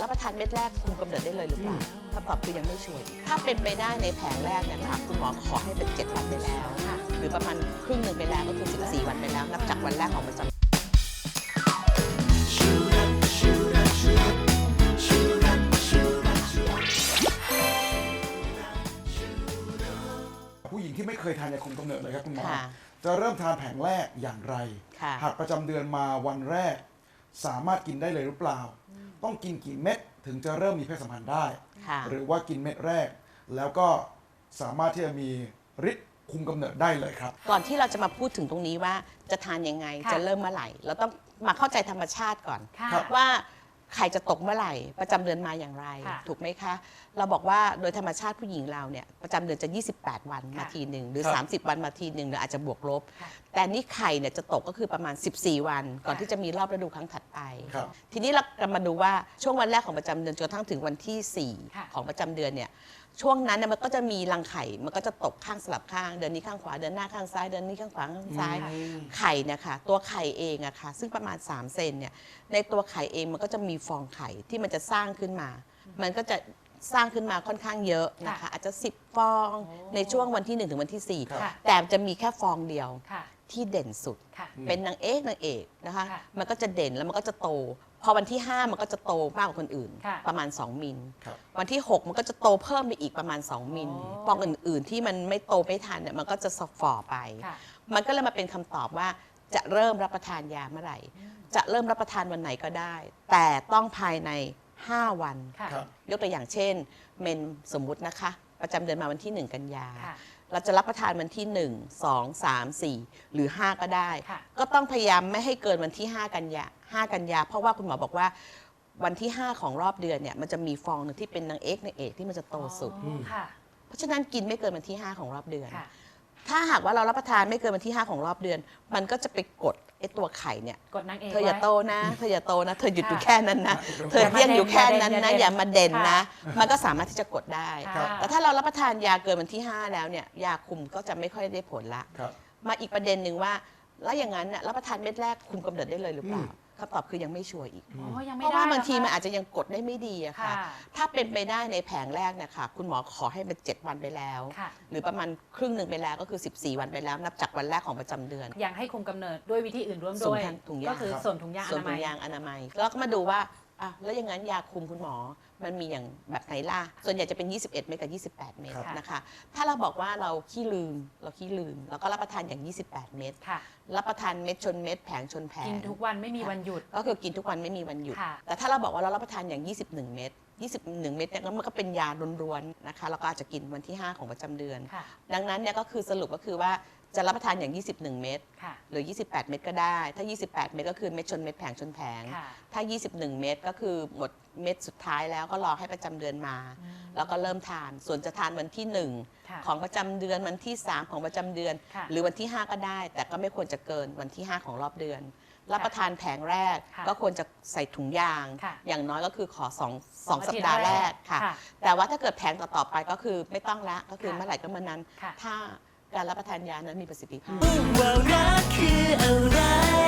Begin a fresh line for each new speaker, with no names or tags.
รับประทานเม็ดแรกคุมกำเนิดได้เลยหรือเปล่าคำตอบคือยังไม่ชัวร์ถ้าเป็นไปได้ในแผงแรกเนี่ยค่ะคุณหมอขอให้เป็น 7 วันไปแล้ว
ค่ะ
หรือประมาณครึ่งหนึ่งไปแล้วก็คือ 14 วันไปแล้ว นับจากวันแรกของประจำ
ผู้หญิงที่ไม่เคยทานยาคุมกำเนิดเลยครับคุณหมอ
ค่ะ
จะเริ่มทานแผงแรกอย่างไร
ค่ะ
หากประจำเดือนมาวันแรก สามารถกินได้เลยหรือเปล่า ต้องกินกี่เม็ดถึงจะเริ่มมีเพศสัมพันธ์ได้
ค่ะ
หรือว่ากินเม็ดแรก แล้วก็สามารถที่จะมีฤทธิ์คุมกำเนิดได้เลยครับ
ก่อนที่เราจะมาพูดถึงตรงนี้ว่าจะทานยังไง
ค่ะ
จะเริ่มเมื่อไหร่ เราต้องมาเข้าใจธรรมชาติก่อน
ค่ะ
ครับ
ว่า ไข่จะตกเมื่อไหร่ ประจำเดือนมาอย่างไร
ค่ะ
ถูกไหมคะ เราบอกว่าโดยธรรมชาติผู้หญิงเราเนี่ยประจำเดือนจะ 28 วัน
ค่ะ
มาทีหนึ่งหรือ
ครับ
30 วันมาทีหนึ่งหรืออาจจะบวกลบ
ค่ะ
แต่นี่ไข่เนี่ยจะตกก็คือประมาณ 14 วัน ก่อน
ค่ะ
ที่จะมีรอบฤดูครั้งถัดไป
ครับ
ทีนี้เรากำมาดูว่าช่วงวันแรกของประจำเดือนจนกระทั่งถึงวันที่
ค่ะ
4 ของประจำเดือนเนี่ย ช่วงนั้นเนี่ยมันก็จะมีรังไข่ มันก็จะตกข้างสลับข้าง เดือนนี้ข้างขวา เดือนหน้าข้างซ้าย เดือนนี้ข้างขวาข้างซ้าย
อืม
ไข่เนี่ยค่ะ ตัวไข่เองอะค่ะ ซึ่งประมาณ 3 เซนเนี่ย ในตัวไข่เองมันก็จะมีฟองไข่ที่มันจะสร้างขึ้นมา มันก็จะสร้างขึ้นมาค่อนข้างเยอะนะคะ
ค่ะ
อาจจะ 10 ฟอง
โอ้
ในช่วงวันที่ 1 ถึงวันที่
ครับ
ค่ะ
4แต่จะมีแค่ฟองเดียว
ค่ะ
ที่เด่นสุด
ค่ะ
เป็นนางเอกนางเอกนะคะ
ค่ะ
มันก็จะเด่นแล้วมันก็จะโต พอวันที่ 5 มันก็จะโตมากกว่าคนอื่น
ค่ะ
ประมาณ 2 มิล
ครับ
วันที่ 6 มันก็จะโตเพิ่มไปอีกประมาณ 2 มิล
อ๋อ
ฟองอื่น ๆ ที่มันไม่โตไม่ทันเนี่ยมันก็จะสฝ่อไป
ค่ะ
มันก็เลยมาเป็นคำตอบว่าจะเริ่มรับประทานยาเมื่อไหร่ จะเริ่มรับประทานวันไหนก็ได้ แต่ต้องภายใน 5 วัน
ค่ะ
ครับ
ยกตัวอย่างเช่น เมนสมมุตินะคะ ประจำเดือนมาวันที่ 1 กันยา
ค่ะ
เราจะรับประทานวันที่ 1 2 3 4 หรือ 5 ก็ได้
ค่ะ
ก็ต้องพยายามไม่ให้เกินวันที่ 5 กันยา5กันยา เพราะว่าคุณหมอบอกว่าวันที่ 5 ของรอบเดือนเนี่ยมันจะมีฟองหนึ่งที่เป็นนางเอกนางเอกที่มันจะโตสุด
อ๋อค่ะ
เพราะฉะนั้นกินไม่เกินวันที่ 5 ของรอบเดือน
ค่ะ
ถ้าหากว่าเรารับประทานไม่เกินวันที่ 5 ของรอบเดือน มันก็จะไปกดไอ้ตัวไข่เนี่ย
กดนางเอก
เธออย่า
ไว้
โตนะ เธออย่าโตนะ เธอหยุด
ค่ะ
อยู่แค่นั้นนะ
ค่ะ
เธอเที่ยงอยู่แค่นั้น
อย่า
นะ
มาเด่น
อย่ามาเด่นนะ
ค่ะ
มันก็สามารถที่จะกดได้
ค่ะ
แต่ถ้าเรารับประทานยาเกินวันที่ 5 แล้วเนี่ย ยาคุมก็จะไม่ค่อยได้ผลละ
ครับ
มาอีกประเด็นหนึ่งว่า แล้วอย่างนั้นน่ะรับประทานเม็ดแรกคุมกำเนิดได้เลยหรือเปล่า
อืม
คำตอบคือยังไม่ชัวร์อีก
อ๋อยัง
เพ
ไม่
ราะ
ได้
ว่าบางที
เหร
มัน
อคะ
อาจจะยังกดได้ไม่ดีอะค่ะ
ค่ะ
ถ้าเป็นไปได้ในแผงแรกเนี่ยค่ะคุณหมอขอให้เป็น 7 วันไปแล้ว
ค่ะ
หรือประมาณครึ่งหนึ่งไปแล้วก็คือ 14 วันไปแล้ว นับจากวันแรกของประจำเดือน
ยังให้คุมกำเนิดด้วยวิธีอื่นร่วม
สวม
ด้วย
ทางถุงยาง
ก็คือ
ครับ
สวมถุงยางอ
ส่วน
นา
ถุ
มั
ง
ย
ยางอนามัย แล้วก็มาดูว่า อะแล้วอย่างนั้นยาคุมคุณหมอ มันมีอย่างแบบไหนล่ะ ส่วนใหญ่จะเป็น 21 เม็ดกับ 28 เม็ด
ครับ
นะคะ ถ้าเราบอกว่าเราขี้ลืม เราขี้ลืมเราก็รับประทานอย่าง 28 เม็ด
ค่ะ
รับประทานเม็ดชนเม็ดแผงชนแผง
กินทุกวันไม่มีวันหยุด
ก็คือกินทุกวันไม่มีวันหยุด
ค่ะ
แต่ถ้าเราบอกว่าเรารับประทานอย่าง 21 เม็ด21 เม็ดเนี่ยมันก็เป็นยาล้วนๆนะคะ แล้วก็อาจจะกินวันที่ 5 ของประจำเดือน
ค่ะ
ดังนั้นเนี่ยก็คือสรุปก็คือว่า จะรับประทานอย่าง 21 เม็ด
ค่ะ
หรือ 28 เม็ดก็ได้ ถ้า 28 เม็ดก็คือเม็ดชนเม็ดแผงชนแผง
ค่ะ
ถ้า 21 เม็ดก็คือหมดเม็ดสุดท้ายแล้วก็รอให้ประจำเดือนมา
อืม
แล้วก็เริ่มทาน ส่วนจะทานวันที่
ค่ะ
1ของประจำเดือนวันที่3ของประจำเดือน
ค่ะ
หรือวันที่5ก็ได้ แต่ก็ไม่ควรจะเกินวันที่5ของรอบเดือน รับประทานแผงแรก
ค่ะ
ก็ควรจะใส่ถุงยาง
ค่ะ
อย่างน้อยก็คือขอ2
สอง
2
อา
สั
ทิ
ป
ตย์
ดาห์แรก
แรก
ค่ะ
ค่ะ
แต่ว่าถ้าเกิดแผงต่อๆไปก็คือไม่ต้องละก็คือ
ค่ะ
เมื่อไหร่ก็เมื่อนั้น
ค่ะ
ถ้า การรับประทานยานั้นมีประสิทธิภาพ
ว่ารักคืออะไร